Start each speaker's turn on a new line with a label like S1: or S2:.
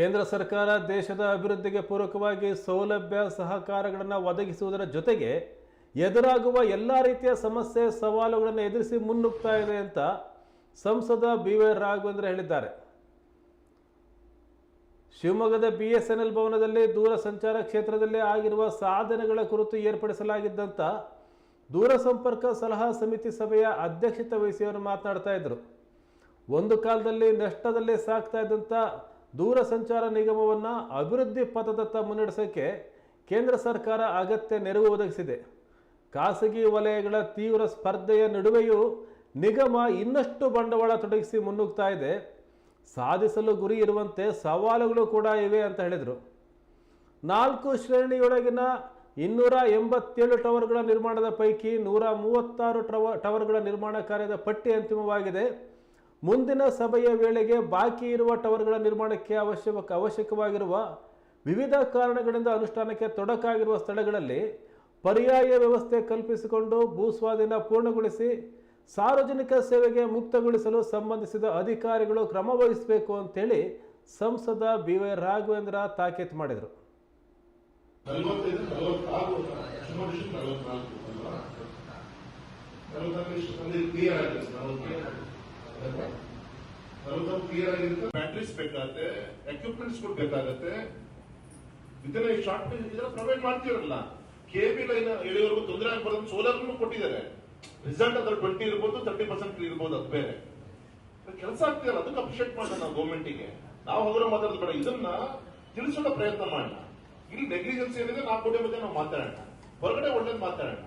S1: ಕೇಂದ್ರ ಸರ್ಕಾರ ದೇಶದ ಅಭಿವೃದ್ಧಿಗೆ ಪೂರಕವಾಗಿ ಸೌಲಭ್ಯ ಸಹಕಾರಗಳನ್ನು ಒದಗಿಸುವುದರ ಜೊತೆಗೆ ಎದುರಾಗುವ ಎಲ್ಲ ರೀತಿಯ ಸಮಸ್ಯೆ, ಸವಾಲುಗಳನ್ನು ಎದುರಿಸಿ ಮುನ್ನುಗ್ತಾ ಇದೆ ಅಂತ ಸಂಸದ ಬಿ ವೈ ರಾಘವೇಂದ್ರ ಹೇಳಿದ್ದಾರೆ. ಶಿವಮೊಗ್ಗದ ಬಿ ಎಸ್ ಎನ್ ಎಲ್ ಭವನದಲ್ಲಿ ದೂರಸಂಚಾರ ಕ್ಷೇತ್ರದಲ್ಲಿ ಆಗಿರುವ ಸಾಧನೆಗಳ ಕುರಿತು ಏರ್ಪಡಿಸಲಾಗಿದ್ದಂಥ ದೂರಸಂಪರ್ಕ ಸಲಹಾ ಸಮಿತಿ ಸಭೆಯ ಅಧ್ಯಕ್ಷತೆ ವಹಿಸಿ ಅವರು ಮಾತನಾಡ್ತಾ ಇದ್ದರು. ಒಂದು ಕಾಲದಲ್ಲಿ ನಷ್ಟದಲ್ಲಿ ಸಾಕ್ತಾ ಇದ್ದಂಥ ದೂರಸಂಚಾರ ನಿಗಮವನ್ನು ಅಭಿವೃದ್ಧಿ ಪಥದತ್ತ ಮುನ್ನಡೆಸೋಕ್ಕೆ ಕೇಂದ್ರ ಸರ್ಕಾರ ಅಗತ್ಯ ನೆರವು ಒದಗಿಸಿದೆ. ಖಾಸಗಿ ವಲಯಗಳ ತೀವ್ರ ಸ್ಪರ್ಧೆಯ ನಡುವೆಯೂ ನಿಗಮ ಇನ್ನಷ್ಟು ಬಂಡವಾಳ ತೊಡಗಿಸಿ ಮುನ್ನುಗ್ತಾ ಇದೆ. ಸಾಧಿಸಲು ಗುರಿ ಇರುವಂತೆ ಸವಾಲುಗಳು ಕೂಡ ಇವೆ ಅಂತ ಹೇಳಿದರು. ನಾಲ್ಕು ಶ್ರೇಣಿಯೊಳಗಿನ ಇನ್ನೂರ ಎಂಬತ್ತೇಳು ಟವರ್ಗಳ ನಿರ್ಮಾಣದ ಪೈಕಿ ನೂರ ಮೂವತ್ತಾರು ಟವ ಟವರ್ಗಳ ನಿರ್ಮಾಣ ಕಾರ್ಯದ ಪಟ್ಟಿ ಅಂತಿಮವಾಗಿದೆ. ಮುಂದಿನ ಸಭೆಯ ವೇಳೆಗೆ ಬಾಕಿ ಇರುವ ಟವರ್ಗಳ ನಿರ್ಮಾಣಕ್ಕೆ ಅವಶ್ಯಕ ಅವಶ್ಯಕವಾಗಿರುವ ವಿವಿಧ ಕಾರಣಗಳಿಂದ ಅನುಷ್ಠಾನಕ್ಕೆ ತೊಡಕಾಗಿರುವ ಸ್ಥಳಗಳಲ್ಲಿ ಪರ್ಯಾಯ ವ್ಯವಸ್ಥೆ ಕಲ್ಪಿಸಿಕೊಂಡು ಭೂಸ್ವಾಧೀನ ಪೂರ್ಣಗೊಳಿಸಿ ಸಾರ್ವಜನಿಕ ಸೇವೆಗೆ ಮುಕ್ತಗೊಳಿಸಲು ಸಂಬಂಧಿಸಿದ ಅಧಿಕಾರಿಗಳು ಕ್ರಮ ವಹಿಸಬೇಕು ಅಂತೇಳಿ ಸಂಸದ ಬಿ ವೈ ರಾಘವೇಂದ್ರ ತಾಕೀತು ಮಾಡಿದರು.
S2: ನಲವತ್ತೈದು ಕ್ಲಿಯರ್ ಆಗಿರುತ್ತೆ ಬ್ಯಾಟ್ರೀಸ್ ಬೇಕಾಗತ್ತೆ. ಎಕ್ವಿಪ್ಮೆಂಟ್ಸ್ ಬೇಕಾಗತ್ತೆ ಇದನ್ನ ಶಾರ್ಟ್ ಇದನ್ನ ಪ್ರೊವೈಡ್ ಮಾಡ್ತಿರಲ್ಲ? ಕೆಬಿ ಲೈನ್ ಎಳೆಯವರೆಗೂ ತೊಂದರೆ ಆಗ್ಬಾರ್ದು ಸೋಲಾರ್ ಕೊಟ್ಟಿದ್ದಾರೆ. ರಿಸಲ್ಟ್ ಅದ್ರ ಟ್ವೆಂಟಿ ಇರ್ಬೋದು ತರ್ಟಿ ಪರ್ಸೆಂಟ್ ಇರ್ಬೋದು ಅದು ಬೇರೆ. ಕೆಲಸ ಆಗ್ತಿರಲ್ಲ ಅದಕ್ಕೆ ಅಪ್ರಿಷಿಯೇಟ್ ಮಾಡೋಣ ನಾವು ಗೌರ್ಮೆಂಟಿಗೆ ನಾವು ಹೋಗೋಣ ಮಾತಾಡೋದು ಬೇಡ ಇದನ್ನ ತಿಳಿಸೋಣ ಪ್ರಯತ್ನ ಮಾಡೋಣ. ಇಲ್ಲಿ ನೆಗ್ಲಿಜೆನ್ಸ್ ಏನಿದೆ ನಾವು ಕೊಟ್ಟೆ ಬಗ್ಗೆ ನಾವು ಮಾತಾಡೋಣ. ಹೊರಗಡೆ ಒಳ್ಳೇದು ಮಾತಾಡೋಣ.